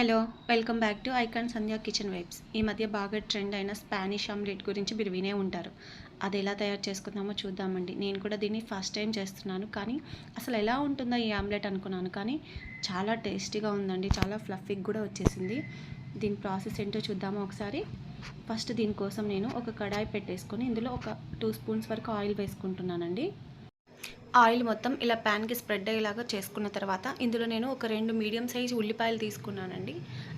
Hello welcome back to icon Sandhya kitchen vibes. ఈ మధ్య బాగా ట్రెండ్ అయిన స్పానిష్ ఆమ్లెట్ గురించి మీరు వినే ఉంటారు. అది ఎలా తయారు చేసుకుందామో చూద్దామండి. నేను కూడా దీన్ని ఫస్ట్ టైం చేస్తున్నాను. కానీ అసలు ఎలా ఉంటుందో ఈ ఆమ్లెట్ అనుకున్నాను. కానీ చాలా టేస్టీగా ఉందండి. చాలా ఫ్లఫీగా కూడా వచ్చేసింది. దీని ప్రాసెస్ ఏంటో చూద్దామో ఒకసారి. ఫస్ట్ దీనికోసం నేను ఒక కడాయి పెట్టేసుకొని ఇందులో ఒక టూ స్పూన్స్ వరకు ఆయిల్ వేసుకుంటున్నానండి. ఆయిల్ మొత్తం ఇలా ప్యాన్కి స్ప్రెడ్ అయ్యేలాగా చేసుకున్న తర్వాత ఇందులో నేను ఒక రెండు మీడియం సైజ్ ఉల్లిపాయలు తీసుకున్నానండి.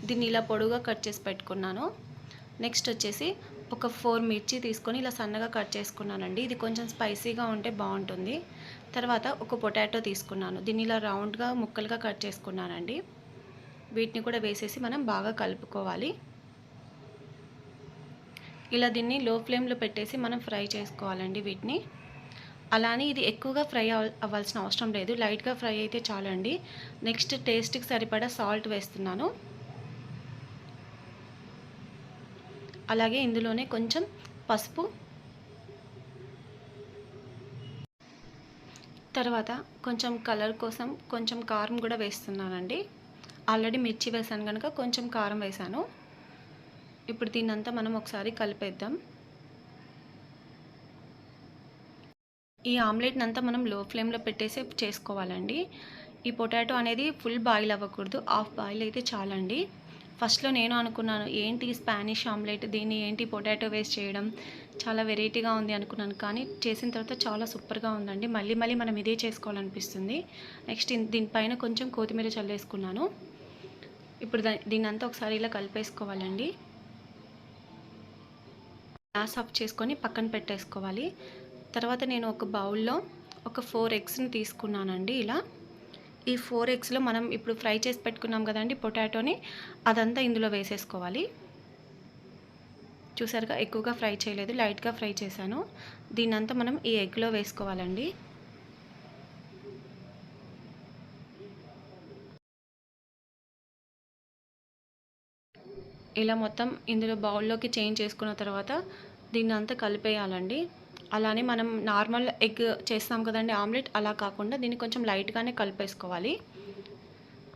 దీన్ని ఇలా పొడుగా కట్ చేసి పెట్టుకున్నాను. నెక్స్ట్ వచ్చేసి ఒక ఫోర్ మిర్చి తీసుకొని ఇలా సన్నగా కట్ చేసుకున్నానండి. ఇది కొంచెం స్పైసీగా ఉంటే బాగుంటుంది. తర్వాత ఒక పొటాటో తీసుకున్నాను. దీన్ని ఇలా రౌండ్గా ముక్కలుగా కట్ చేసుకున్నానండి. వీటిని కూడా వేసేసి మనం బాగా కలుపుకోవాలి. ఇలా దీన్ని లో ఫ్లేమ్లో పెట్టేసి మనం ఫ్రై చేసుకోవాలండి వీటిని. అలానే ఇది ఎక్కువగా ఫ్రై అవ్వాల్సిన అవసరం లేదు. లైట్గా ఫ్రై అయితే చాలండి. నెక్స్ట్ టేస్ట్కి సరిపడా సాల్ట్ వేస్తున్నాను. అలాగే ఇందులోనే కొంచెం పసుపు. తర్వాత కొంచెం కలర్ కోసం కొంచెం కారం కూడా వేస్తున్నానండి. ఆల్రెడీ మిర్చి వేసాను కనుక కొంచెం కారం వేసాను. ఇప్పుడు దీన్నంతా మనం ఒకసారి కలిపేద్దాం. ఈ ఆమ్లెట్ని అంతా మనం లో ఫ్లేమ్లో పెట్టేసి చేసుకోవాలండి. ఈ పొటాటో అనేది ఫుల్ బాయిల్ అవ్వకూడదు. హాఫ్ బాయిల్ అయితే చాలండి. ఫస్ట్లో నేను అనుకున్నాను ఏంటి స్పానిష్ ఆమ్లెట్? దీన్ని ఏంటి పొటాటో వేస్ట్ చేయడం? చాలా వెరైటీగా ఉంది అనుకున్నాను. కానీ చేసిన తర్వాత చాలా సూపర్గా ఉందండి. మళ్ళీ మళ్ళీ మనం ఇదే చేసుకోవాలనిపిస్తుంది. నెక్స్ట్ దీనిపైన కొంచెం కొత్తిమీర చల్లేసుకున్నాను. ఇప్పుడు దీని అంతా ఒకసారి ఇలా కలిపేసుకోవాలండి. గ్యాస్ ఆఫ్ చేసుకొని పక్కన పెట్టేసుకోవాలి. తర్వాత నేను ఒక బౌల్లో ఒక ఫోర్ ఎగ్స్ని తీసుకున్నానండి ఇలా. ఈ ఫోర్ ఎగ్స్లో మనం ఇప్పుడు ఫ్రై చేసి పెట్టుకున్నాం కదండి పొటాటోని అదంతా ఇందులో వేసేసుకోవాలి. చూసారుగా ఎక్కువగా ఫ్రై చేయలేదు లైట్గా ఫ్రై చేశాను. దీన్నంతా మనం ఈ ఎగ్లో వేసుకోవాలండి. ఇలా మొత్తం ఇందులో బౌల్లోకి చేంజ్ చేసుకున్న తర్వాత దీన్ని అంతా కలిపేయాలండి. అలానే మనం నార్మల్ ఎగ్ చేస్తాం కదండి ఆమ్లెట్. అలా కాకుండా దీన్ని కొంచెం లైట్గానే కలిపేసుకోవాలి.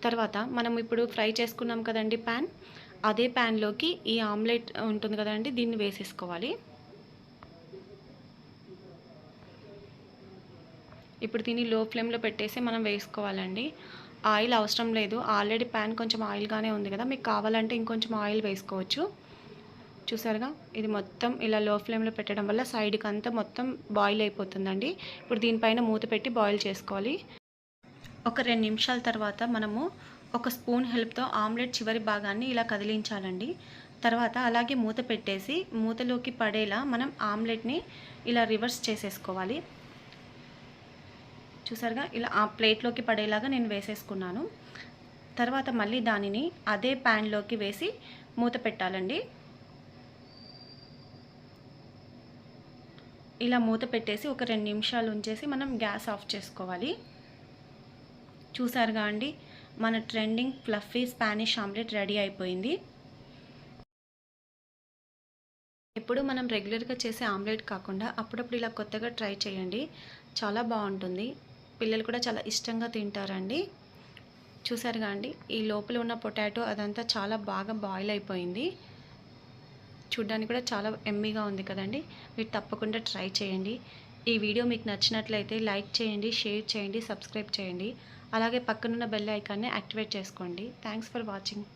తర్వాత మనం ఇప్పుడు ఫ్రై చేసుకున్నాం కదండి ప్యాన్. అదే ప్యాన్లోకి ఈ ఆమ్లెట్ ఉంటుంది కదండి దీన్ని వేసేసుకోవాలి. ఇప్పుడు దీన్ని లో ఫ్లేమ్లో పెట్టేసి మనం వేసుకోవాలండి. ఆయిల్ అవసరం లేదు. ఆల్రెడీ ప్యాన్ కొంచెం ఆయిల్గానే ఉంది కదా మీకు కావాలంటే ఇంకొంచెం ఆయిల్ వేసుకోవచ్చు. చూసారుగా? ఇది మొత్తం ఇలా లో ఫ్లేమ్లో పెట్టడం వల్ల సైడ్కి అంతా మొత్తం బాయిల్ అయిపోతుందండి. ఇప్పుడు దీనిపైన మూత పెట్టి బాయిల్ చేసుకోవాలి. ఒక రెండు నిమిషాల తర్వాత మనము ఒక స్పూన్ హెల్ప్తో ఆమ్లెట్ చివరి భాగాన్ని ఇలా కదిలించాలండి. తర్వాత అలాగే మూత పెట్టేసి మూతలోకి పడేలా మనం ఆమ్లెట్ని ఇలా రివర్స్ చేసేసుకోవాలి. చూసారుగా? ఇలా ఆ ప్లేట్లోకి పడేలాగా నేను వేసేసుకున్నాను. తర్వాత మళ్ళీ దానిని అదే ప్యాన్లోకి వేసి మూత పెట్టాలండి. ఇలా మూత పెట్టేసి ఒక రెండు నిమిషాలు ఉంచేసి మనం గ్యాస్ ఆఫ్ చేసుకోవాలి. చూసారుగా అండి మన trending fluffy Spanish omelette ready అయిపోయింది. ఎప్పుడు మనం రెగ్యులర్గా చేసే ఆమ్లెట్ కాకుండా అప్పుడప్పుడు ఇలా కొత్తగా ట్రై చేయండి. చాలా బాగుంటుంది. పిల్లలు కూడా చాలా ఇష్టంగా తింటారండి. చూసారుగా అండి ఈ లోపల ఉన్న పొటాటో అదంతా చాలా బాగా బాయిల్ అయిపోయింది. చూడ్డానికి కూడా చాలా ఎమ్మీగా ఉంది కదండి. మీరు తప్పకుండా ట్రై చేయండి. ఈ వీడియో మీకు నచ్చినట్లయితే లైక్ చేయండి షేర్ చేయండి సబ్స్క్రైబ్ చేయండి. అలాగే పక్కనున్న బెల్ ఐకాన్ని యాక్టివేట్ చేసుకోండి. Thanks for watching.